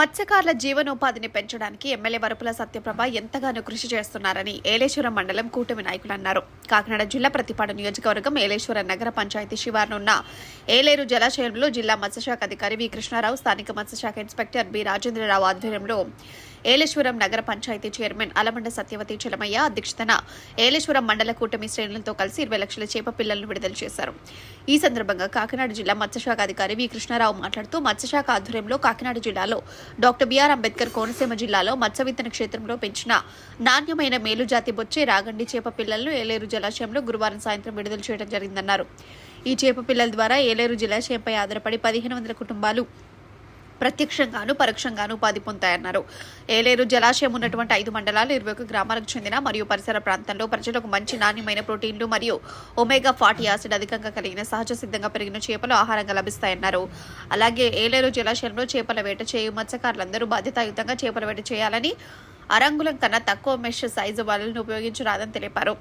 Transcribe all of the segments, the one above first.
మత్స్యకారుల జీవనోపాధిని పెంచడానికి ఎమ్మెల్యే వరపుల సత్యప్రభ ఎంతగానో కృషి చేస్తున్నారని ఏలేశ్వరం మండలం కూటమి నాయకులు అన్నారు. కాకినాడ జిల్లా ప్రతిపాడు నియోజకవర్గం ఏలేశ్వరం నగర పంచాయతీ శివారునున్న ఏలేరు జలాశయంలో జిల్లా మత్స్యశాఖ అధికారి వి కృష్ణారావు స్థానిక మత్స్యశాఖ ఇన్స్పెక్టర్ బి రాజేంద్రరావు ఆధ్వర్యంలో ఏలేశ్వరం నగర పంచాయతీ చైర్మన్ అలమండ సత్యవతి చలమయ్య అధ్యక్షతన ఏలేశ్వరం మండల కూటమి శ్రేణులతో కలిసి ఇరవై లక్షల చేప పిల్లలను విడుదల చేశారు. ఈ సందర్భంగా కాకినాడ జిల్లా మత్స్యశాఖ అధికారి వి కృష్ణారావు మాట్లాడుతూ మత్స్యశాఖ ఆధ్వర్యంలో కాకినాడ జిల్లాలో డాక్టర్ బిఆర్ అంబేద్కర్ కోనసీమ జిల్లాలో మత్స్య విత్తన క్షేత్రంలో పెంచిన నాణ్యమైన మేలుజాతి బొచ్చే రాగండి చేప పిల్లలను ఏలేరు జలాశయంలో గురువారం సాయంత్రం విడుదల చేయడం జరిగిందన్నారు. ఈ చేప పిల్లల ద్వారా ఏలేరు జలాశయంపై ఆధారపడి పదిహేను వందల కుటుంబాలు ప్రత్యక్షంగాను పరోక్షంగాను ఉపాధి పొందాయన్నారు. ఏలేరు జలాశయం ఉన్నటువంటి ఐదు మండలాలు ఇరవై ఒక గ్రామాలకు చెందిన మరియు పరిసర ప్రాంతాల్లో ప్రజలకు మంచి నాణ్యమైన ప్రోటీన్లు మరియు ఒమేగా ఫాటీ యాసిడ్ అధికంగా కలిగిన సహజ సిద్ధంగా పెరిగిన చేపలు ఆహారంగా లభిస్తాయన్నారు. అలాగే ఏలేరు జలాశయంలో చేపల వేట చేయు మత్స్యకారులందరూ బాధ్యతాయుతంగా చేపల వేట చేయాలని అరంగులం కన్నా తక్కువ మెష్ సైజు వలలను ఉపయోగించరాదని తెలిపారు.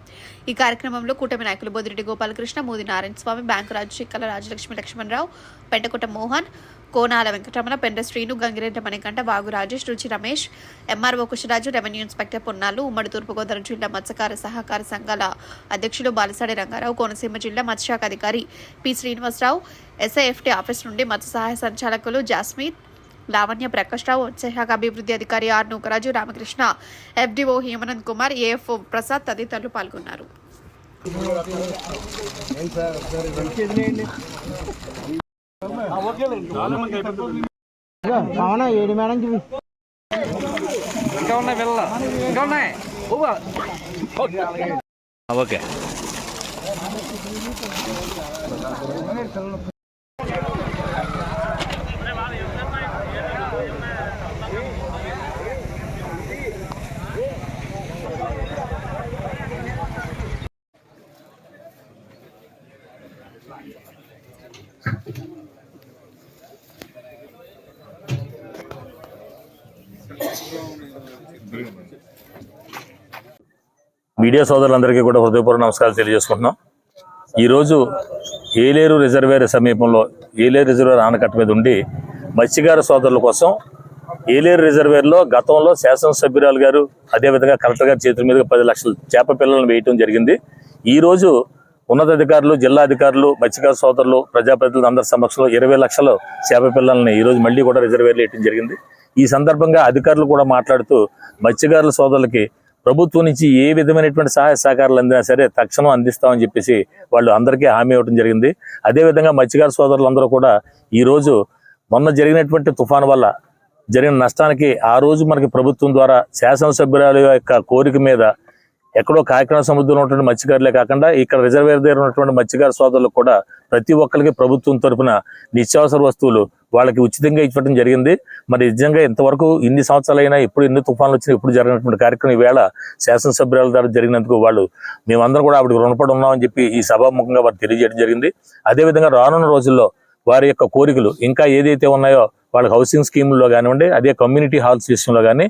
ఈ కార్యక్రమంలో కూటమి నాయకులు Bodireddy Gopalakrishna Modi Narayana Swamy bank Raju Chikkala Rajalakshmi Lakshmana Rao Pentakuta Mohan Konala Venkataramana Penda Srinu Gangireddy Manikanta Bagu Rajesh Ruchi Ramesh MRO Kusharaju revenue inspector Ponnalu ఉమ్మడి తూర్పుగోదావరి జిల్లా మత్స్యకార సహకార సంఘాల అధ్యక్షులు బాలసాడి రంగారావు కోనసీమ జిల్లా మత్స్యశాఖ అధికారి పి శ్రీనివాసరావు ఎస్ఐఎఫ్టీ ఆఫీస్ నుండి మత్స్య సహాయ సంచాలకులు జాస్మిన్ లావణ్య ప్రకాష్ రావు మత్స్యశాఖ అభివృద్ధి అధికారి R Nookaraju Ramakrishna FDO Hemanand Kumar AF Prasad తదితరులు పాల్గొన్నారు. అవునా ఏడు మేడం చూపి ఇంకా ఉన్నాయి పిల్లలు? ఇంకా ఉన్నాయి? ఊవా. ఓకే. మీడియా సోదరులందరికీ కూడా హృదయపూర్వక నమస్కారాలు తెలియజేసుకుంటున్నాం. ఈరోజు ఏలేరు రిజర్వేర్ సమీపంలో ఏలేరు రిజర్వేర్ ఆనకట్ట మీద ఉండి మత్స్యకార సోదరుల కోసం ఏలేరు రిజర్వేర్లో గతంలో శాసనసభ్యురాలు గారు అదేవిధంగా కలెక్టర్ గారి చేతుల మీద పది లక్షల చేప పిల్లలను వేయటం జరిగింది. ఈరోజు ఉన్నతాధికారులు జిల్లా అధికారులు మత్స్యకార సోదరులు ప్రజాప్రతినిధులు అందరి సమక్షంలో ఇరవై లక్షల చేప పిల్లల్ని ఈరోజు మళ్ళీ కూడా రిజర్వేర్లు వేయటం జరిగింది. ఈ సందర్భంగా అధికారులు కూడా మాట్లాడుతూ మత్స్యకారుల సోదరులకి ప్రభుత్వం నుంచి ఏ విధమైనటువంటి సహాయ సహకారాలు అందినా సరే తక్షణం అందిస్తామని చెప్పేసి వాళ్ళు అందరికీ హామీ ఇవ్వడం జరిగింది. అదేవిధంగా మత్స్యకార సోదరులందరూ కూడా ఈరోజు మొన్న జరిగినటువంటి తుఫాను వల్ల జరిగిన నష్టానికి ఆ రోజు మనకి ప్రభుత్వం ద్వారా శాసనసభ్యురాలు యొక్క కోరిక మీద ఎక్కడో కాకినాడ సముద్రంలో ఉన్నటువంటి మత్స్యకారులే కాకుండా ఇక్కడ రిజర్వేర్ దగ్గర ఉన్నటువంటి మత్స్యకార సోదరులకు కూడా ప్రతి ఒక్కరికి ప్రభుత్వం తరఫున నిత్యావసర వస్తువులు వాళ్ళకి ఉచితంగా ఇవ్వడం జరిగింది. మరి నిజంగా ఇంతవరకు ఇన్ని సంవత్సరాలైనా ఎప్పుడు ఎన్ని తుఫాన్లు వచ్చినా ఎప్పుడు జరిగినటువంటి కార్యక్రమం ఈవేళ శాసనసభ్యుల ద్వారా జరిగినందుకు వాళ్ళు మేమందరం కూడా ఆవిడకి రుణపడి ఉన్నామని చెప్పి ఈ సభాముఖంగా వారు తెలియజేయడం జరిగింది. అదేవిధంగా రానున్న రోజుల్లో వారి యొక్క కోరికలు ఇంకా ఏదైతే ఉన్నాయో వాళ్ళకి హౌసింగ్ స్కీమ్లో కానివ్వండి అదే కమ్యూనిటీ హాల్స్ విషయంలో కానీ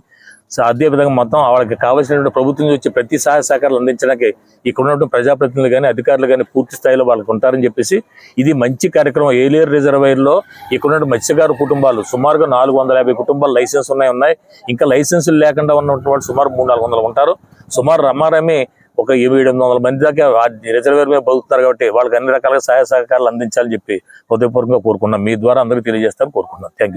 సో అదే విధంగా మొత్తం వాళ్ళకి కావాల్సినటువంటి ప్రభుత్వం నుంచి వచ్చే ప్రతి సహాయ సహకారాలు అందించడానికి ఇక్కడ ఉన్నటువంటి ప్రజాప్రతినిధులు కానీ అధికారులు కానీ పూర్తి స్థాయిలో వాళ్ళకి ఉంటారని చెప్పేసి ఇది మంచి కార్యక్రమం. ఏలియర్ రిజర్వైర్లో ఇక్కడ ఉన్నటువంటి మత్స్యకారు కుటుంబాలు సుమారుగా నాలుగు వందల యాభై కుటుంబాలు లైసెన్స్ ఉన్నాయి ఉన్నాయి. ఇంకా లైసెన్సులు లేకుండా ఉన్నటువంటి వాళ్ళు సుమారు మూడు నాలుగు వందలు ఉంటారు. సుమారు రమారమి ఒక ఏడు వందల మంది దాకా రిజర్వేర్ మీద బతుకుతారు కాబట్టి వాళ్ళకి అన్ని రకాల సహాయ సహకారాలు అందించాలని చెప్పి హృదయపూర్వకంగా కోరుకున్నాం. మీ ద్వారా అందరికీ తెలియజేస్తారని కోరుకున్నాం. థ్యాంక్